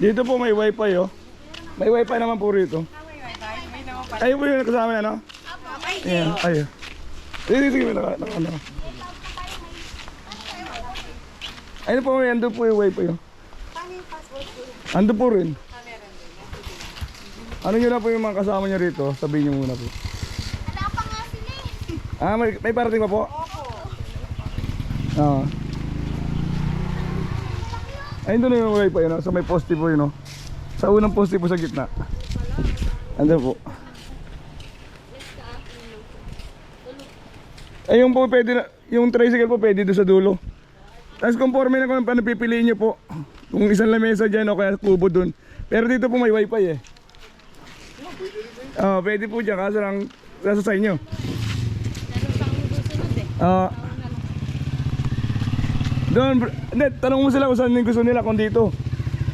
Dito po may wifi oh. May wifi naman po rito. Ayun po yung kasama niya, no? Ayan, ayun. Sige, sige, sige, naka, naka, ano. Ayun po, may ando po yung wifi oh. Ando po rin. Ano nyo na po yung mga kasama nyo rito? Sabihin nyo muna po. Wala pa nga sila eh. Ah, may, may parating pa po? Oo. Ayun doon yung wifi yun, no? sa may poste po yun. No? Sa unang poste po sa gitna. Andun po. Ayun po pwede na, yung tricycle po pwede doon sa dulo. Tapos conforme na kung paano pipiliin nyo po. Kung isang lamesa dyan o kaya kubo doon. Pero dito po may wifi eh. Oo, pwede po dyan kaso lang nasa sa inyo. Ah. Doon, hindi, tanong mo sila kung saan yung gusto nila, kung dito.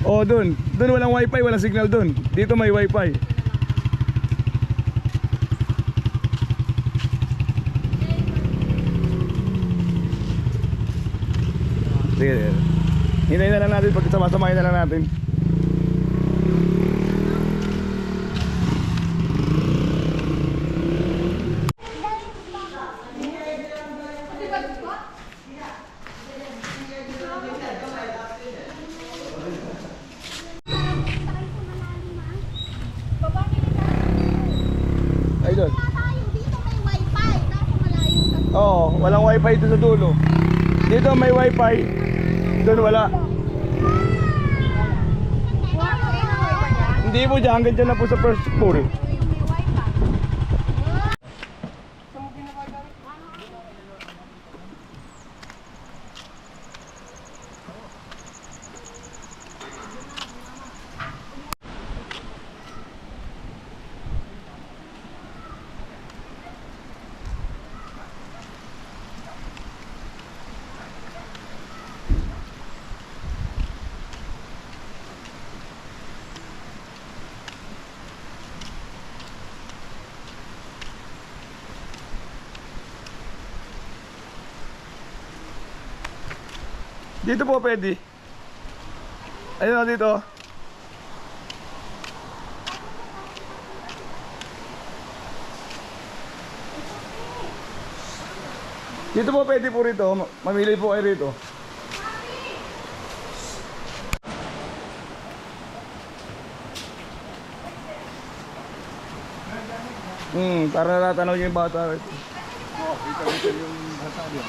O doon, doon walang wifi, walang signal doon. Dito may wifi. Sige, sige. Hintayin na lang natin, pag sama-samahin na lang natin. Doon. Oo, walang wifi dito sa dulo. Dito may wifi, doon wala. Hindi po dyan, hanggang dyan na po sa first floor. Dito po pwede. Ayun o, dito. Dito po pwede po rito. Ma- Mamili po kayo rito. Hmm, para natanaw niyo yung bata. Oo, kita-kita yung bata yan.